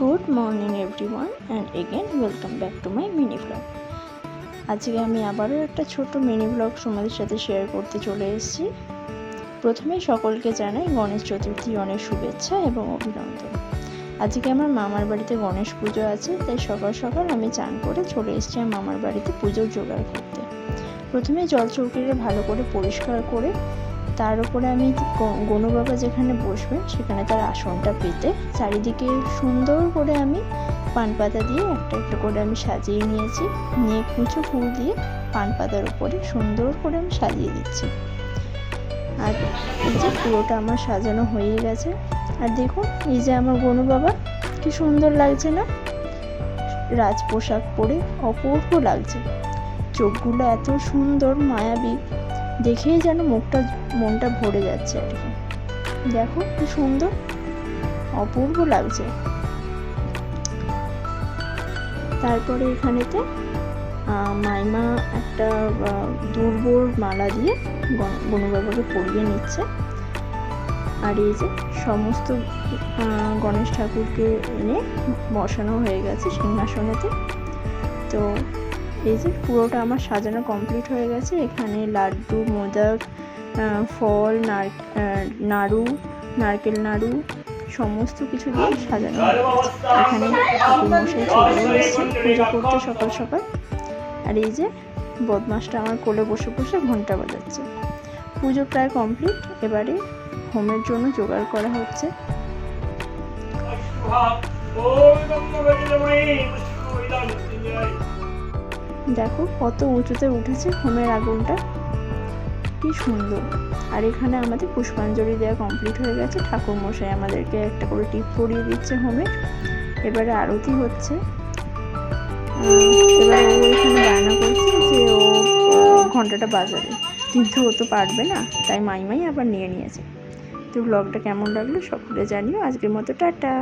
Good morning everyone and again welcome back to my mini blog আজকে আমি আবারও একটা ছোট মিনি ব্লগ তোমাদের সাথে শেয়ার করতে চলে এসেছি। প্রথমেই সকলকে জানাই গণেশ চতুর্থী অনেক শুভেচ্ছা এবং অভিনন্দন। আজকে আমার মামার বাড়িতে গণেশ পুজো আছে, তাই সকাল সকাল আমি চান করে চলে এসেছি আমার মামার বাড়িতে পুজোর জোগাড় করতে। প্রথমে জল চৌকিটা ভালো করে পরিষ্কার করে তার উপরে আমি বাবা যেখানে বসবেন সেখানে তার আসনটা পেতে চারিদিকে সুন্দর করে আমি পান পাতা দিয়ে একটা একটা করে আমি সাজিয়ে নিয়েছি। নিয়ে কুচো ফুল দিয়ে পান পাতার উপরে সুন্দর করে আমি সাজিয়ে দিচ্ছি। আর এই যে পুরোটা আমার সাজানো হয়ে গেছে। আর দেখুন, এই যে আমার গনু বাবা, কি সুন্দর লাগছে না? রাজ পোশাক পরে অপূর্ব লাগছে। চোখগুলো এত সুন্দর, মায়াবী। দেখেই যেন মুখটা, মনটা ভরে যাচ্ছে আর কি। দেখো কি সুন্দর, অপূর্ব লাগছে। তারপরে এখানেতে মাইমা একটা দুর্বর মালা দিয়ে গণ- গণবাবাকে পরিয়ে নিচ্ছে। আর এই যে সমস্ত গণেশ ঠাকুরকে এনে বসানো হয়ে গেছে সিংহাসনেতে। তো এই যে পুরোটা আমার সাজানো কমপ্লিট হয়ে গেছে। এখানে লাড্ডু, মোদক ফল, নার নাড়ু, নারকেল নাড়ু, সমস্ত কিছু দিয়ে সাজানো এখানে চলে এসেছে। পুজো করতে সকাল সকাল। আর এই যে বদমাসটা আমার কোলে বসে বসে ঘণ্টা বাজাচ্ছে। পুজো প্রায় কমপ্লিট। এবারে হোমের জন্য জোগাড় করা হচ্ছে। দেখো কত উঁচুতে উঠেছে হোমের আগুনটা। কি সুন্দর। আর এখানে আমাদের পুষ্পাঞ্জলি দেওয়া কমপ্লিট হয়ে গেছে। ঠাকুর মশাই আমাদেরকে একটা করে টিপ পরিয়ে দিচ্ছে হোমে এবারে আরতি হচ্ছে। যে ও ঘন্টাটা বাজাবে। কিন্তু ও তো পারবে না, তাই মাইমাই আবার নিয়ে নিয়েছে। তো ব্লগটা কেমন লাগল সকলে জানিও। আজকের মতো টাটা।